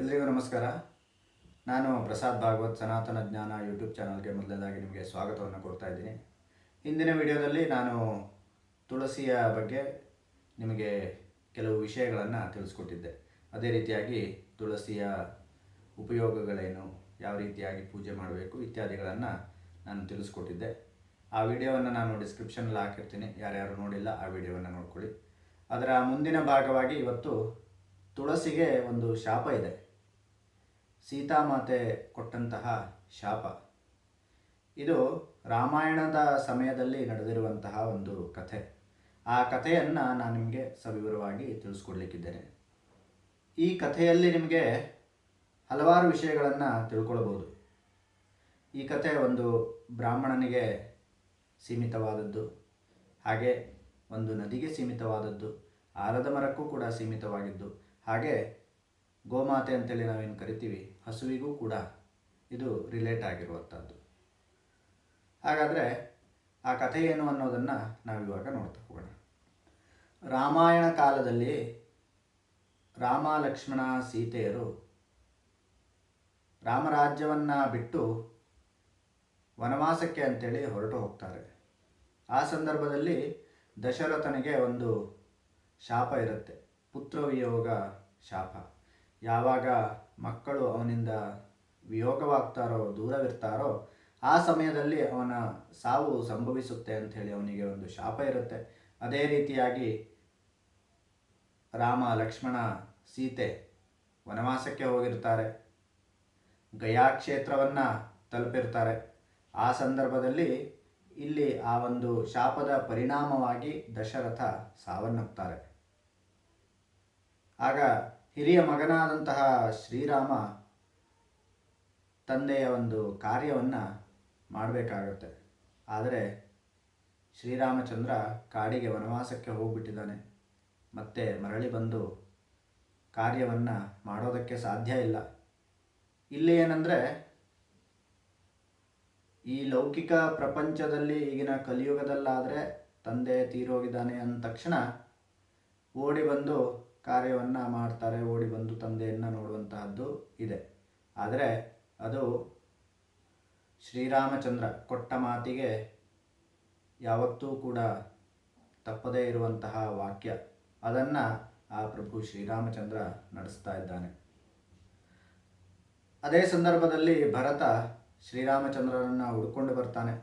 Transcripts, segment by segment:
ಎಲ್ರಿಗೂ ನಮಸ್ಕಾರ. ನಾನು ಪ್ರಸಾದ್ ಭಾಗವತ್ ಸನಾತನ ಜ್ಞಾನ ಯೂಟ್ಯೂಬ್ ಚಾನಲ್ಗೆ ಮೊದಲನೇದಾಗಿ ನಿಮಗೆ ಸ್ವಾಗತವನ್ನು ಕೊಡ್ತಾ ಇದ್ದೀನಿ. ಇಂದಿನ ವಿಡಿಯೋದಲ್ಲಿ ನಾನು ತುಳಸಿಯ ಬಗ್ಗೆ ನಿಮಗೆ ಕೆಲವು ವಿಷಯಗಳನ್ನು ತಿಳಿಸ್ಕೊಟ್ಟಿದ್ದೆ. ಅದೇ ರೀತಿಯಾಗಿ ತುಳಸಿಯ ಉಪಯೋಗಗಳೇನು, ಯಾವ ರೀತಿಯಾಗಿ ಪೂಜೆ ಮಾಡಬೇಕು ಇತ್ಯಾದಿಗಳನ್ನು ನಾನು ತಿಳಿಸ್ಕೊಟ್ಟಿದ್ದೆ. ಆ ವಿಡಿಯೋವನ್ನು ನಾನು ಡಿಸ್ಕ್ರಿಪ್ಷನಲ್ಲಿ ಹಾಕಿರ್ತೀನಿ. ಯಾರ್ಯಾರು ನೋಡಿಲ್ಲ ಆ ವಿಡಿಯೋವನ್ನು ನೋಡ್ಕೊಳ್ಳಿ. ಅದರ ಮುಂದಿನ ಭಾಗವಾಗಿ ಇವತ್ತು ತುಳಸಿಗೆ ಒಂದು ಶಾಪ ಇದೆ. ಸೀತಾಮಾತೆ ಕೊಟ್ಟಂತಹ ಶಾಪ. ಇದು ರಾಮಾಯಣದ ಸಮಯದಲ್ಲಿ ನಡೆದಿರುವಂತಹ ಒಂದು ಕಥೆ. ಆ ಕಥೆಯನ್ನು ನಾನು ನಿಮಗೆ ಸವಿವರವಾಗಿ ತಿಳಿಸ್ಕೊಡ್ಲಿಕ್ಕಿದ್ದೇನೆ. ಈ ಕಥೆಯಲ್ಲಿ ನಿಮಗೆ ಹಲವಾರು ವಿಷಯಗಳನ್ನು ತಿಳ್ಕೊಳ್ಬೋದು. ಈ ಕಥೆ ಒಂದು ಬ್ರಾಹ್ಮಣನಿಗೆ ಸೀಮಿತವಾದದ್ದು, ಹಾಗೆ ಒಂದು ನದಿಗೆ ಸೀಮಿತವಾದದ್ದು ಆಲದ ಮರಕ್ಕೂ ಕೂಡ ಸೀಮಿತವಾಗಿದ್ದು, ಹಾಗೆ ಗೋಮಾತೆ ಅಂತೇಳಿ ನಾವೇನು ಕರಿತೀವಿ ಹಸುವಿಗೂ ಕೂಡ ಇದು ರಿಲೇಟ್ ಆಗಿರುವಂಥದ್ದು ಹಾಗಾದರೆ ಆ ಕಥೆ ಏನು ಅನ್ನೋದನ್ನು ನಾವಿವಾಗ ನೋಡ್ತಾ ಹೋಗೋಣ. ರಾಮಾಯಣ ಕಾಲದಲ್ಲಿ ರಾಮ ಲಕ್ಷ್ಮಣ ಸೀತೆಯರು ರಾಮರಾಜ್ಯವನ್ನು ಬಿಟ್ಟು ವನವಾಸಕ್ಕೆ ಅಂತೇಳಿ ಹೊರಟು ಹೋಗ್ತಾರೆ. ಆ ಸಂದರ್ಭದಲ್ಲಿ ದಶರಥನಿಗೆ ಒಂದು ಶಾಪ ಇರುತ್ತೆ. ಪುತ್ರವಿಯೋಗ ಶಾಪ. ಯಾವಾಗ ಮಕ್ಕಳು ಅವನಿಂದ ವಿಯೋಗವಾಗ್ತಾರೋ, ದೂರವಿರ್ತಾರೋ, ಆ ಸಮಯದಲ್ಲಿ ಅವನ ಸಾವು ಸಂಭವಿಸುತ್ತೆ ಅಂಥೇಳಿ ಅವನಿಗೆ ಒಂದು ಶಾಪ ಇರುತ್ತೆ. ಅದೇ ರೀತಿಯಾಗಿ ರಾಮ, ಲಕ್ಷ್ಮಣ, ಸೀತೆ ವನವಾಸಕ್ಕೆ ಹೋಗಿರ್ತಾರೆ. ಗಯಾ ಕ್ಷೇತ್ರವನ್ನು ತಲುಪಿರ್ತಾರೆ. ಆ ಸಂದರ್ಭದಲ್ಲಿ ಇಲ್ಲಿ ಆ ಒಂದು ಶಾಪದ ಪರಿಣಾಮವಾಗಿ ದಶರಥ ಸಾವನ್ನಪ್ತಾರೆ. ಆಗ ಹಿರಿಯ ಮಗನಾದಂತಹ ಶ್ರೀರಾಮ ತಂದೆಯ ಒಂದು ಕಾರ್ಯವನ್ನು ಮಾಡಬೇಕಾಗತ್ತೆ. ಆದರೆ ಶ್ರೀರಾಮಚಂದ್ರ ಕಾಡಿಗೆ ವನವಾಸಕ್ಕೆ ಹೋಗ್ಬಿಟ್ಟಿದ್ದಾನೆ. ಮತ್ತೆ ಮರಳಿ ಬಂದು ಕಾರ್ಯವನ್ನು ಮಾಡೋದಕ್ಕೆ ಸಾಧ್ಯ ಇಲ್ಲ. ಇಲ್ಲಿ ಏನಂದರೆ, ಈ ಲೌಕಿಕ ಪ್ರಪಂಚದಲ್ಲಿ ಈಗಿನ ಕಲಿಯುಗದಲ್ಲಾದರೆ ತಂದೆ ತೀರೋಗಿದ್ದಾನೆ ಅಂದ ತಕ್ಷಣ ಓಡಿ ಬಂದು ಕಾರ್ಯವನ್ನು ಮಾಡ್ತಾರೆ, ಓಡಿ ಬಂದು ತಂದೆಯನ್ನು ನೋಡುವಂತಹದ್ದು ಇದೆ. ಆದರೆ ಅದು ಶ್ರೀರಾಮಚಂದ್ರ ಕೊಟ್ಟ ಮಾತಿಗೆ ಯಾವತ್ತೂ ಕೂಡ ತಪ್ಪದೇ ಇರುವಂತಹ ವಾಕ್ಯ. ಅದನ್ನು ಆ ಪ್ರಭು ಶ್ರೀರಾಮಚಂದ್ರ ನಡೆಸ್ತಾ ಇದ್ದಾನೆ. ಅದೇ ಸಂದರ್ಭದಲ್ಲಿ ಭರತ ಶ್ರೀರಾಮಚಂದ್ರರನ್ನು ಹುಡ್ಕೊಂಡು ಬರ್ತಾನೆ.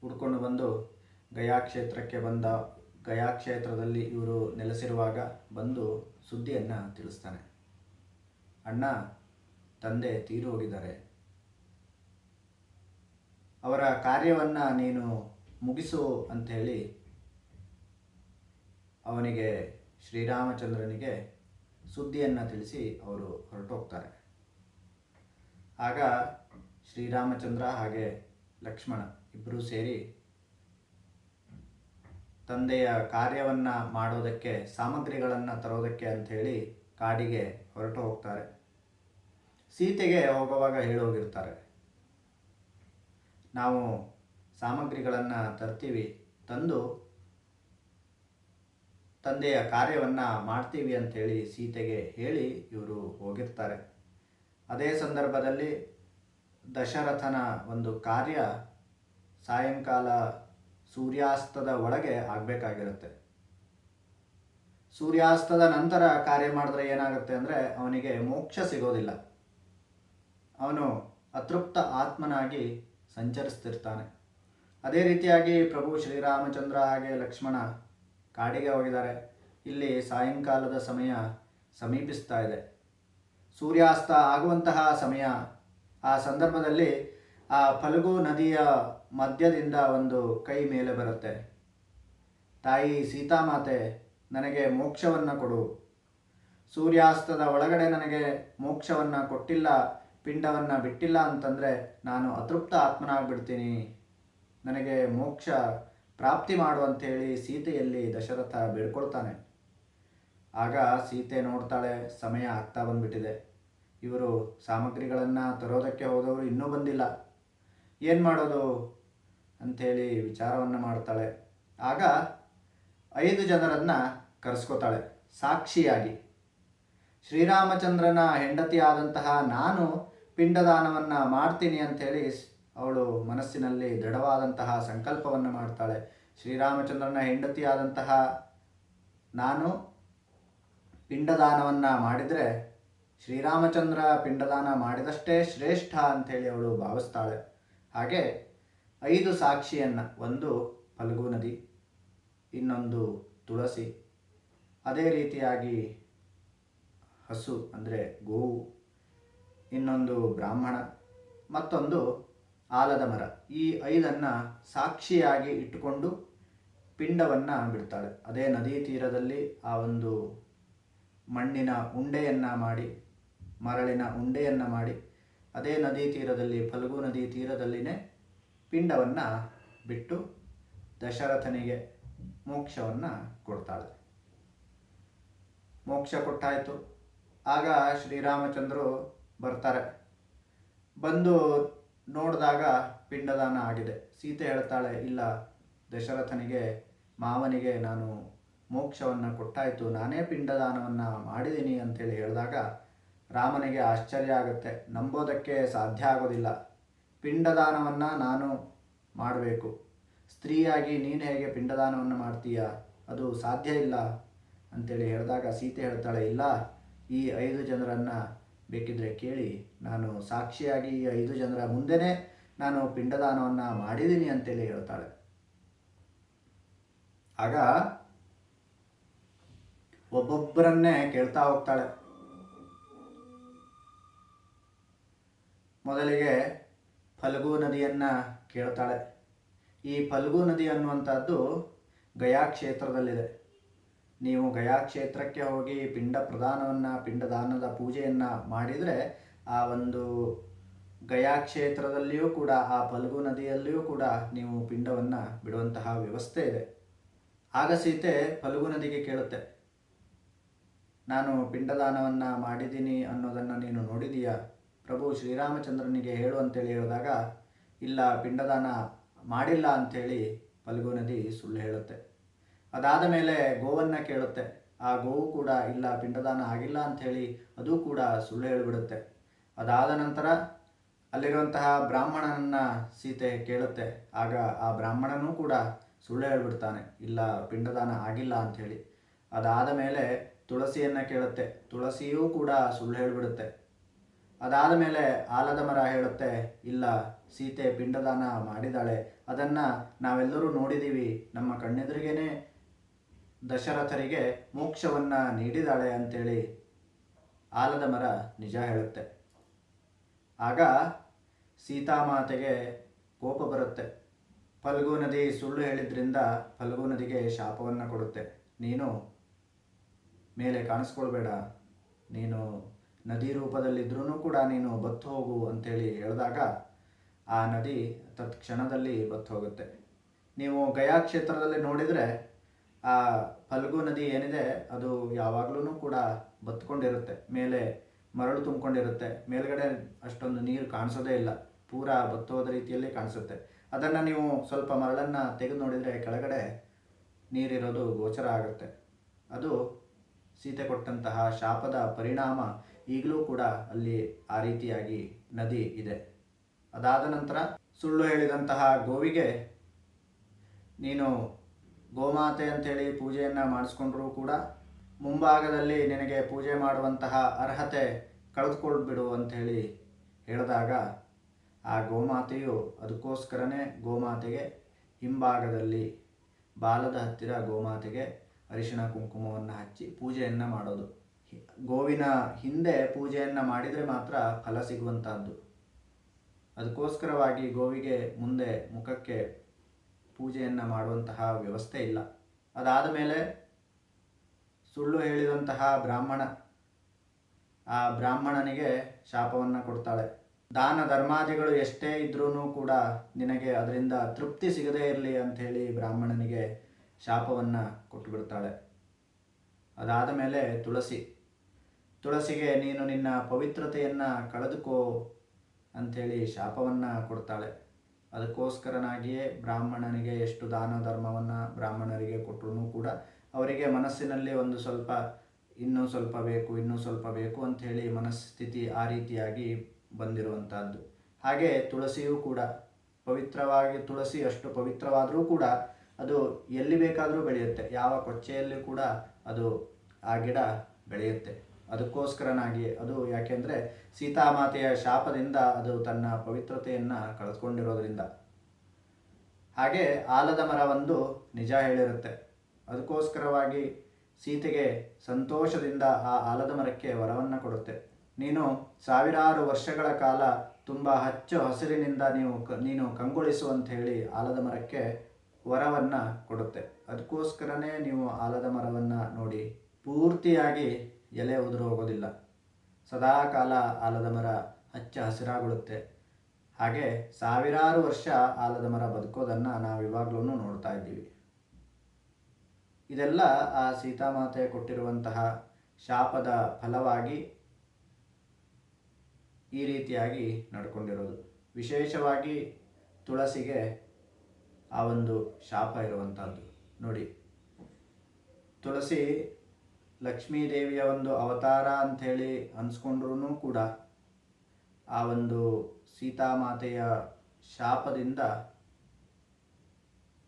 ಹುಡ್ಕೊಂಡು ಬಂದು ಗಯಾ ಕ್ಷೇತ್ರಕ್ಕೆ ಬಂದ ಗಯಾ ಕ್ಷೇತ್ರದಲ್ಲಿ ಇವರು ನೆಲೆಸಿರುವಾಗ ಬಂದು ಸುದ್ದಿಯನ್ನು ತಿಳಿಸ್ತಾನೆ. ಅಣ್ಣ, ತಂದೆ ತೀರು ಹೋಗಿದ್ದಾರೆ. ಅವರ ಕಾರ್ಯವನ್ನು ನೀನು ಮುಗಿಸು ಹೇಳಿ ಅವನಿಗೆ ಶ್ರೀರಾಮಚಂದ್ರನಿಗೆ ಸುದ್ದಿಯನ್ನು ತಿಳಿಸಿ ಅವರು ಹೊರಟೋಗ್ತಾರೆ. ಆಗ ಶ್ರೀರಾಮಚಂದ್ರ ಹಾಗೆ ಲಕ್ಷ್ಮಣ ಇಬ್ಬರೂ ಸೇರಿ ತಂದೆಯ ಕಾರ್ಯವನ್ನು ಮಾಡೋದಕ್ಕೆ, ಸಾಮಗ್ರಿಗಳನ್ನು ತರೋದಕ್ಕೆ ಅಂಥೇಳಿ ಕಾಡಿಗೆ ಹೊರಟು ಹೋಗ್ತಾರೆ. ಸೀತೆಗೆ ಹೋಗುವಾಗ ಹೇಳೋಗಿರ್ತಾರೆ, ನಾವು ಸಾಮಗ್ರಿಗಳನ್ನು ತರ್ತೀವಿ, ತಂದು ತಂದೆಯ ಕಾರ್ಯವನ್ನು ಮಾಡ್ತೀವಿ ಅಂಥೇಳಿ ಸೀತೆಗೆ ಹೇಳಿ ಇವರು ಹೋಗಿರ್ತಾರೆ. ಅದೇ ಸಂದರ್ಭದಲ್ಲಿ ದಶರಥನ ಒಂದು ಕಾರ್ಯ ಸಾಯಂಕಾಲ ಸೂರ್ಯಾಸ್ತದ ಒಳಗೆ ಆಗಬೇಕಾಗಿರುತ್ತೆ. ಸೂರ್ಯಾಸ್ತದ ನಂತರ ಕಾರ್ಯ ಮಾಡಿದ್ರೆ ಏನಾಗುತ್ತೆ ಅಂದರೆ ಅವನಿಗೆ ಮೋಕ್ಷ ಸಿಗೋದಿಲ್ಲ. ಅವನು ಅತೃಪ್ತ ಆತ್ಮನಾಗಿ ಸಂಚರಿಸ್ತಿರ್ತಾನೆ. ಅದೇ ರೀತಿಯಾಗಿ ಪ್ರಭು ಶ್ರೀರಾಮಚಂದ್ರ ಹಾಗೆ ಲಕ್ಷ್ಮಣ ಕಾಡಿಗೆ ಹೋಗಿದ್ದಾರೆ. ಇಲ್ಲಿ ಸಾಯಂಕಾಲದ ಸಮಯ ಸಮೀಪಿಸ್ತಾ ಇದೆ. ಸೂರ್ಯಾಸ್ತ ಆಗುವಂತಹ ಸಮಯ ಆ ಸಂದರ್ಭದಲ್ಲಿ ಆ ಫಲಗು ನದಿಯ ಮಧ್ಯದಿಂದ ಒಂದು ಕೈ ಮೇಲೆ ಬರುತ್ತೆ. ತಾಯಿ ಸೀತಾಮಾತೆ, ನನಗೆ ಮೋಕ್ಷವನ್ನು ಕೊಡು. ಸೂರ್ಯಾಸ್ತದ ಒಳಗಡೆ ನನಗೆ ಮೋಕ್ಷವನ್ನು ಕೊಟ್ಟಿಲ್ಲ, ಪಿಂಡವನ್ನು ಬಿಟ್ಟಿಲ್ಲ ಅಂತಂದರೆ ನಾನು ಅತೃಪ್ತ ಆತ್ಮನಾಗ್ಬಿಡ್ತೀನಿ. ನನಗೆ ಮೋಕ್ಷ ಪ್ರಾಪ್ತಿ ಮಾಡು ಅಂಥೇಳಿ ಸೀತೆಯಲ್ಲಿ ದಶರಥ ಬೀಳ್ಕೊಳ್ತಾನೆ ಆಗ ಸೀತೆ ನೋಡ್ತಾಳೆ, ಸಮಯ ಆಗ್ತಾ ಬಂದ್ಬಿಟ್ಟಿದೆ. ಇವರು ಸಾಮಗ್ರಿಗಳನ್ನು ತರೋದಕ್ಕೆ ಹೋದವರು ಇನ್ನೂ ಬಂದಿಲ್ಲ. ಏನು ಮಾಡೋದು? ಅಂಥೇಳಿ ವಿಚಾರವನ್ನು ಮಾಡ್ತಾಳೆ. ಆಗ ಐದು ಜನರನ್ನು ಕರೆಸ್ಕೋತಾಳೆ, ಸಾಕ್ಷಿಯಾಗಿ. ಶ್ರೀರಾಮಚಂದ್ರನ ಹೆಂಡತಿಯಾದಂತಹ ನಾನು ಪಿಂಡದಾನವನ್ನು ಮಾಡ್ತೀನಿ ಅಂಥೇಳಿ ಅವಳು ಮನಸ್ಸಿನಲ್ಲಿ ದೃಢವಾದಂತಹ ಸಂಕಲ್ಪವನ್ನು ಮಾಡ್ತಾಳೆ. ಶ್ರೀರಾಮಚಂದ್ರನ ಹೆಂಡತಿಯಾದಂತಹ ನಾನು ಪಿಂಡದಾನವನ್ನು ಮಾಡಿದರೆ ಶ್ರೀರಾಮಚಂದ್ರ ಪಿಂಡದಾನ ಮಾಡಿದಷ್ಟೇ ಶ್ರೇಷ್ಠ ಅಂಥೇಳಿ ಅವಳು ಭಾವಿಸ್ತಾಳೆ. ಹಾಗೆ ಐದು ಸಾಕ್ಷಿಯನ್ನು ಒಂದು ಫಲ್ಗು ನದಿ, ಇನ್ನೊಂದು ತುಳಸಿ, ಅದೇ ರೀತಿಯಾಗಿ ಹಸು ಅಂದರೆ ಗೋವು, ಇನ್ನೊಂದು ಬ್ರಾಹ್ಮಣ, ಮತ್ತೊಂದು ಆಲದ ಮರ. ಈ ಐದನ್ನು ಸಾಕ್ಷಿಯಾಗಿ ಇಟ್ಟುಕೊಂಡು ಪಿಂಡವನ್ನು ಬಿಡ್ತಾಳೆ. ಅದೇ ನದಿ ತೀರದಲ್ಲಿ ಆ ಒಂದು ಮಣ್ಣಿನ ಉಂಡೆಯನ್ನು ಮಾಡಿ, ಮರಳಿನ ಉಂಡೆಯನ್ನು ಮಾಡಿ, ಅದೇ ನದಿ ತೀರದಲ್ಲಿ ಫಲ್ಗು ನದಿ ತೀರದಲ್ಲಿನೇ ಪಿಂಡವನ್ನು ಬಿಟ್ಟು ದಶರಥನಿಗೆ ಮೋಕ್ಷವನ್ನು ಕೊಡ್ತಾಳೆ. ಮೋಕ್ಷ ಕೊಟ್ಟಾಯಿತು. ಆಗ ಶ್ರೀರಾಮಚಂದ್ರರು ಬರ್ತಾರೆ. ಬಂದು ನೋಡಿದಾಗ ಪಿಂಡದಾನ ಆಗಿದೆ. ಸೀತೆ ಹೇಳ್ತಾಳೆ, ಇಲ್ಲ, ದಶರಥನಿಗೆ, ಮಾವನಿಗೆ ನಾನು ಮೋಕ್ಷವನ್ನು ಕೊಟ್ಟಾಯಿತು. ನಾನೇ ಪಿಂಡದಾನವನ್ನು ಮಾಡಿದ್ದೀನಿ ಅಂತೇಳಿ ಹೇಳಿದಾಗ ರಾಮನಿಗೆ ಆಶ್ಚರ್ಯ ಆಗುತ್ತೆ. ನಂಬೋದಕ್ಕೆ ಸಾಧ್ಯ ಆಗೋದಿಲ್ಲ. ಪಿಂಡದಾನವನ್ನು ನಾನು ಮಾಡಬೇಕು. ಸ್ತ್ರೀಯಾಗಿ ನೀನು ಹೇಗೆ ಪಿಂಡದಾನವನ್ನು ಮಾಡ್ತೀಯ? ಅದು ಸಾಧ್ಯ ಇಲ್ಲ ಅಂತೇಳಿ ಹೇಳಿದಾಗ ಸೀತೆ ಹೇಳ್ತಾಳೆ, ಇಲ್ಲ, ಈ ಐದು ಜನರನ್ನು ಬೇಕಿದ್ರೆ ಕೇಳಿ. ನಾನು ಸಾಕ್ಷಿಯಾಗಿ ಈ ಐದು ಜನರ ಮುಂದೆನೇ ನಾನು ಪಿಂಡದಾನವನ್ನು ಮಾಡಿದ್ದೀನಿ ಅಂತೇಳಿ ಹೇಳ್ತಾಳೆ. ಆಗ ಒಬ್ಬೊಬ್ಬರನ್ನೇ ಕೇಳ್ತಾ ಹೋಗ್ತಾಳೆ. ಮೊದಲಿಗೆ ಫಲ್ಗು ನದಿಯನ್ನು ಕೇಳ್ತಾಳೆ. ಈ ಫಲ್ಗು ನದಿ ಅನ್ನುವಂಥದ್ದು ಗಯಾ ಕ್ಷೇತ್ರದಲ್ಲಿದೆ. ನೀವು ಗಯಾ ಕ್ಷೇತ್ರಕ್ಕೆ ಹೋಗಿ ಪಿಂಡ ಪ್ರದಾನವನ್ನು ಪಿಂಡದಾನದ ಪೂಜೆಯನ್ನು ಮಾಡಿದರೆ ಆ ಒಂದು ಗಯಾ ಕ್ಷೇತ್ರದಲ್ಲಿಯೂ ಕೂಡ, ಆ ಫಲ್ಗು ನದಿಯಲ್ಲಿಯೂ ಕೂಡ ನೀವು ಪಿಂಡವನ್ನು ಬಿಡುವಂತಹ ವ್ಯವಸ್ಥೆ ಇದೆ. ಆಗ ಸೀತೆ ಫಲ್ಗು ನದಿಗೆ ಕೇಳುತ್ತೆ. ನಾನು ಪಿಂಡದಾನವನ್ನು ಮಾಡಿದ್ದೀನಿ ಅನ್ನೋದನ್ನು ನೀನು ನೋಡಿದೀಯಾ? ಪ್ರಭು ಶ್ರೀರಾಮಚಂದ್ರನಿಗೆ ಹೇಳು ಅಂತೇಳಿ ಹೇಳಿದಾಗ, ಇಲ್ಲ, ಪಿಂಡದಾನ ಮಾಡಿಲ್ಲ ಅಂಥೇಳಿ ಫಲ್ಗು ನದಿ ಸುಳ್ಳು ಹೇಳುತ್ತೆ. ಅದಾದ ಮೇಲೆ ಗೋವನ್ನು ಕೇಳುತ್ತೆ. ಆ ಗೋವು ಕೂಡ, ಇಲ್ಲ, ಪಿಂಡದಾನ ಆಗಿಲ್ಲ ಅಂಥೇಳಿ ಅದು ಕೂಡ ಸುಳ್ಳು ಹೇಳಿಬಿಡುತ್ತೆ. ಅದಾದ ನಂತರ ಅಲ್ಲಿರುವಂತಹ ಬ್ರಾಹ್ಮಣನನ್ನು ಸೀತೆ ಕೇಳುತ್ತೆ. ಆಗ ಆ ಬ್ರಾಹ್ಮಣನೂ ಕೂಡ ಸುಳ್ಳು ಹೇಳ್ಬಿಡ್ತಾನೆ. ಇಲ್ಲ, ಪಿಂಡದಾನ ಆಗಿಲ್ಲ ಅಂಥೇಳಿ ಅದಾದ ಮೇಲೆ ತುಳಸಿಯನ್ನು ಕೇಳುತ್ತೆ. ತುಳಸಿಯೂ ಕೂಡ ಸುಳ್ಳು ಹೇಳ್ಬಿಡುತ್ತೆ. ಅದಾದ ಮೇಲೆ ಆಲದ ಮರ ಹೇಳುತ್ತೆ, ಇಲ್ಲ, ಸೀತೆ ಪಿಂಡದಾನ ಮಾಡಿದಾಳೆ, ಅದನ್ನು ನಾವೆಲ್ಲರೂ ನೋಡಿದ್ದೀವಿ ನಮ್ಮ ಕಣ್ಣೆದುರಿಗೇನೆ ದಶರಥರಿಗೆ ಮೋಕ್ಷವನ್ನು ನೀಡಿದಾಳೆ ಅಂತೇಳಿ ಆಲದ ಮರ ನಿಜ ಹೇಳುತ್ತೆ. ಆಗ ಸೀತಾಮಾತೆಗೆ ಕೋಪ ಬರುತ್ತೆ. ಫಲ್ಗು ನದಿ ಸುಳ್ಳು ಹೇಳಿದ್ರಿಂದ ಫಲ್ಗು ನದಿಗೆ ಶಾಪವನ್ನು ಕೊಡುತ್ತೆ. ನೀನು ಮೇಲೆ ಕಾಣಿಸ್ಕೊಳ್ಬೇಡ, ನೀನು ನದಿ ರೂಪದಲ್ಲಿದ್ರೂ ಕೂಡ ನೀನು ಬತ್ತು ಹೋಗು ಅಂತೇಳಿ ಹೇಳಿದಾಗ ಆ ನದಿ ತತ್ಕ್ಷಣದಲ್ಲಿ ಬತ್ತು ಹೋಗುತ್ತೆ. ನೀವು ಗಯಾ ಕ್ಷೇತ್ರದಲ್ಲಿ ನೋಡಿದರೆ ಆ ಫಲ್ಗು ನದಿ ಏನಿದೆ, ಅದು ಯಾವಾಗಲೂ ಕೂಡ ಬತ್ಕೊಂಡಿರುತ್ತೆ. ಮೇಲೆ ಮರಳು ತುಂಬಿಕೊಂಡಿರುತ್ತೆ. ಮೇಲ್ಗಡೆ ಅಷ್ಟೊಂದು ನೀರು ಕಾಣಿಸೋದೇ ಇಲ್ಲ. ಪೂರಾ ಬತ್ತೋದ ರೀತಿಯಲ್ಲಿ ಕಾಣಿಸುತ್ತೆ. ಅದನ್ನು ನೀವು ಸ್ವಲ್ಪ ಮರಳನ್ನು ತೆಗೆದು ನೋಡಿದರೆ ಕೆಳಗಡೆ ನೀರಿರೋದು ಗೋಚರ ಆಗುತ್ತೆ. ಅದು ಸೀತೆ ಕೊಟ್ಟಂತಹ ಶಾಪದ ಪರಿಣಾಮ ಈಗಲೂ ಕೂಡ ಅಲ್ಲಿ ಆ ರೀತಿಯಾಗಿ ನದಿ ಇದೆ. ಅದಾದ ನಂತರ ಸುಳ್ಳು ಹೇಳಿದಂತಹ ಗೋವಿಗೆ ನೀನು ಗೋಮಾತೆ ಅಂಥೇಳಿ ಪೂಜೆಯನ್ನು ಮಾಡಿಸ್ಕೊಂಡ್ರೂ ಕೂಡ ಮುಂಭಾಗದಲ್ಲಿ ನಿನಗೆ ಪೂಜೆ ಮಾಡುವಂತಹ ಅರ್ಹತೆ ಕಳೆದುಕೊಳ್ಬಿಡು ಅಂಥೇಳಿ ಹೇಳಿದಾಗ ಆ ಗೋಮಾತೆಯು ಅದಕ್ಕೋಸ್ಕರನೇ ಗೋಮಾತೆಗೆ ಹಿಂಭಾಗದಲ್ಲಿ ಬಾಲದ ಹತ್ತಿರ ಗೋಮಾತೆಗೆ ಅರಿಶಿಣ ಕುಂಕುಮವನ್ನು ಹಚ್ಚಿ ಪೂಜೆಯನ್ನು ಮಾಡೋದು. ಗೋವಿನ ಹಿಂದೆ ಪೂಜೆಯನ್ನು ಮಾಡಿದರೆ ಮಾತ್ರ ಫಲ ಸಿಗುವಂತಹದ್ದು. ಅದಕ್ಕೋಸ್ಕರವಾಗಿ ಗೋವಿಗೆ ಮುಂದೆ ಮುಖಕ್ಕೆ ಪೂಜೆಯನ್ನು ಮಾಡುವಂತಹ ವ್ಯವಸ್ಥೆ ಇಲ್ಲ. ಅದಾದ ಮೇಲೆ ಸುಳ್ಳು ಹೇಳಿದಂತಹ ಬ್ರಾಹ್ಮಣ ಆ ಬ್ರಾಹ್ಮಣನಿಗೆ ಶಾಪವನ್ನು ಕೊಡ್ತಾಳೆ. ದಾನ ಧರ್ಮಾದಿಗಳು ಎಷ್ಟೇ ಇದ್ರೂ ಕೂಡ ನಿನಗೆ ಅದರಿಂದ ತೃಪ್ತಿ ಸಿಗದೇ ಇರಲಿ ಅಂಥೇಳಿ ಬ್ರಾಹ್ಮಣನಿಗೆ ಶಾಪವನ್ನು ಕೊಟ್ಟುಬಿಡ್ತಾಳೆ ಅದಾದ ಮೇಲೆ ತುಳಸಿ. ತುಳಸಿಗೆ ನೀನು ನಿನ್ನ ಪವಿತ್ರತೆಯನ್ನು ಕಳೆದುಕೋ ಅಂಥೇಳಿ ಶಾಪವನ್ನು ಕೊಡ್ತಾಳೆ. ಅದಕ್ಕೋಸ್ಕರನಾಗಿಯೇ ಬ್ರಾಹ್ಮಣನಿಗೆ ಎಷ್ಟು ದಾನ ಧರ್ಮವನ್ನು ಬ್ರಾಹ್ಮಣರಿಗೆ ಕೊಟ್ಟರೂ ಕೂಡ ಅವರಿಗೆ ಮನಸ್ಸಿನಲ್ಲಿ ಒಂದು ಸ್ವಲ್ಪ ಇನ್ನೂ ಸ್ವಲ್ಪ ಬೇಕು, ಇನ್ನೂ ಸ್ವಲ್ಪ ಬೇಕು ಅಂಥೇಳಿ ಮನಸ್ಥಿತಿ ಆ ರೀತಿಯಾಗಿ ಬಂದಿರುವಂಥದ್ದು ಹಾಗೆ ತುಳಸಿಯೂ ಕೂಡ ಪವಿತ್ರವಾಗಿ, ತುಳಸಿ ಅಷ್ಟು ಪವಿತ್ರವಾದರೂ ಕೂಡ ಅದು ಎಲ್ಲಿ ಬೇಕಾದರೂ ಬೆಳೆಯುತ್ತೆ. ಯಾವ ಕೊಚ್ಚೆಯಲ್ಲಿ ಕೂಡ ಅದು ಆ ಗಿಡ ಬೆಳೆಯುತ್ತೆ. ಅದಕ್ಕೋಸ್ಕರನಾಗಿ ಅದು ಯಾಕೆಂದರೆ ಸೀತಾಮಾತೆಯ ಶಾಪದಿಂದ ಅದು ತನ್ನ ಪವಿತ್ರತೆಯನ್ನು ಕಳೆದುಕೊಂಡಿರೋದ್ರಿಂದ. ಹಾಗೆ ಆಲದ ಮರ ಒಂದು ನಿಜ ಹೇಳಿರುತ್ತೆ. ಅದಕ್ಕೋಸ್ಕರವಾಗಿ ಸೀತೆಗೆ ಸಂತೋಷದಿಂದ ಆ ಆಲದ ಮರಕ್ಕೆ ವರವನ್ನು ಕೊಡುತ್ತೆ. ನೀನು ಸಾವಿರಾರು ವರ್ಷಗಳ ಕಾಲ ತುಂಬ ಹಚ್ಚು ಹಸಿರಿನಿಂದ ನೀವು ನೀನು ಕಂಗೊಳಿಸು ಅಂತ ಹೇಳಿ ಆಲದ ಮರಕ್ಕೆ ವರವನ್ನು ಕೊಡುತ್ತೆ. ಅದಕ್ಕೋಸ್ಕರನೇ ನೀವು ಆಲದ ಮರವನ್ನು ನೋಡಿ ಪೂರ್ತಿಯಾಗಿ ಎಲೆ ಉದುರು ಹೋಗೋದಿಲ್ಲ. ಸದಾಕಾಲ ಆಲದ ಮರ ಹಚ್ಚ ಹಸಿರಾಗುತ್ತೆ ಹಾಗೆ ಸಾವಿರಾರು ವರ್ಷ ಆಲದ ಮರ ಬದುಕೋದನ್ನು ನಾವು ಇವಾಗಲೂ ನೋಡ್ತಾ ಇದ್ದೀವಿ. ಇದೆಲ್ಲ ಆ ಸೀತಾಮಾತೆ ಕೊಟ್ಟಿರುವಂತಹ ಶಾಪದ ಫಲವಾಗಿ ಈ ರೀತಿಯಾಗಿ ನಡ್ಕೊಂಡಿರೋದು. ವಿಶೇಷವಾಗಿ ತುಳಸಿಗೆ ಆ ಒಂದು ಶಾಪ ಇರುವಂಥದ್ದು ನೋಡಿ, ತುಳಸಿ ಲಕ್ಷ್ಮೀದೇವಿಯ ಒಂದು ಅವತಾರ ಅಂಥೇಳಿ ಅನ್ಸ್ಕೊಂಡ್ರೂ ಕೂಡ ಆ ಒಂದು ಸೀತಾಮಾತೆಯ ಶಾಪದಿಂದ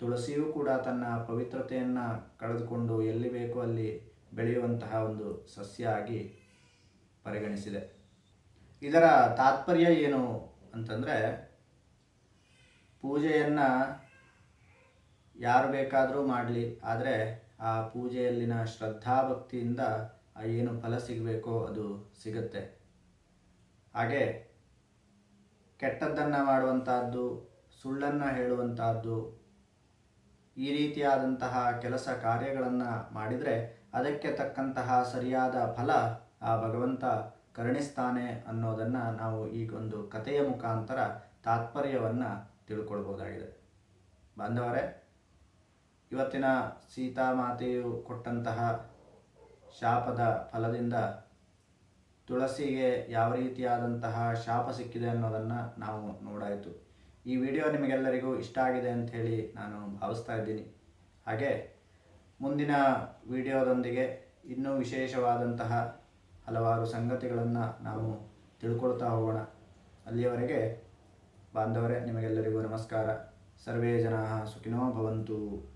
ತುಳಸಿಯೂ ಕೂಡ ತನ್ನ ಪವಿತ್ರತೆಯನ್ನು ಕಳೆದುಕೊಂಡು ಎಲ್ಲಿ ಬೇಕೋ ಅಲ್ಲಿ ಬೆಳೆಯುವಂತಹ ಒಂದು ಸಸ್ಯ ಆಗಿ ಪರಿಗಣಿಸಿದೆ. ಇದರ ತಾತ್ಪರ್ಯ ಏನು ಅಂತಂದರೆ ಪೂಜೆಯನ್ನು ಯಾರು ಬೇಕಾದರೂ ಮಾಡಲಿ, ಆದರೆ ಆ ಪೂಜೆಯಲ್ಲಿನ ಶ್ರದ್ಧಾಭಕ್ತಿಯಿಂದ ಆ ಏನು ಫಲ ಸಿಗಬೇಕೋ ಅದು ಸಿಗುತ್ತೆ. ಹಾಗೆ ಕೆಟ್ಟದ್ದನ್ನು ಮಾಡುವಂತಹದ್ದು, ಸುಳ್ಳನ್ನು ಹೇಳುವಂತಹದ್ದು, ಈ ರೀತಿಯಾದಂತಹ ಕೆಲಸ ಕಾರ್ಯಗಳನ್ನು ಮಾಡಿದರೆ ಅದಕ್ಕೆ ತಕ್ಕಂತಹ ಸರಿಯಾದ ಫಲ ಆ ಭಗವಂತ ಕರುಣಿಸ್ತಾನೆ ಅನ್ನೋದನ್ನು ನಾವು ಈಗೊಂದು ಕಥೆಯ ಮುಖಾಂತರ ತಾತ್ಪರ್ಯವನ್ನು ತಿಳ್ಕೊಳ್ಬೋದಾಗಿದೆ. ಬಾಂಧವರೇ ಇವತ್ತಿನ ಸೀತಾಮಾತೆಯು ಕೊಟ್ಟಂತಹ ಶಾಪದ ಫಲದಿಂದ ತುಳಸಿಗೆ ಯಾವ ರೀತಿಯಾದಂತಹ ಶಾಪ ಸಿಕ್ಕಿದೆ ಅನ್ನೋದನ್ನು ನಾವು ನೋಡಾಯಿತು. ಈ ವಿಡಿಯೋ ನಿಮಗೆಲ್ಲರಿಗೂ ಇಷ್ಟ ಆಗಿದೆ ಅಂತ ಹೇಳಿ ನಾನು ಭಾವಿಸ್ತಾ ಇದ್ದೀನಿ. ಹಾಗೆ ಮುಂದಿನ ವಿಡಿಯೋದೊಂದಿಗೆ ಇನ್ನೂ ವಿಶೇಷವಾದಂತಹ ಹಲವಾರು ಸಂಗತಿಗಳನ್ನು ನಾವು ತಿಳ್ಕೊಳ್ತಾ ಹೋಗೋಣ. ಅಲ್ಲಿಯವರೆಗೆ ಬಾಂಧವರೇ, ನಿಮಗೆಲ್ಲರಿಗೂ ನಮಸ್ಕಾರ. ಸರ್ವೇ ಜನ ಸುಖಿನೋ ಭವಂತು.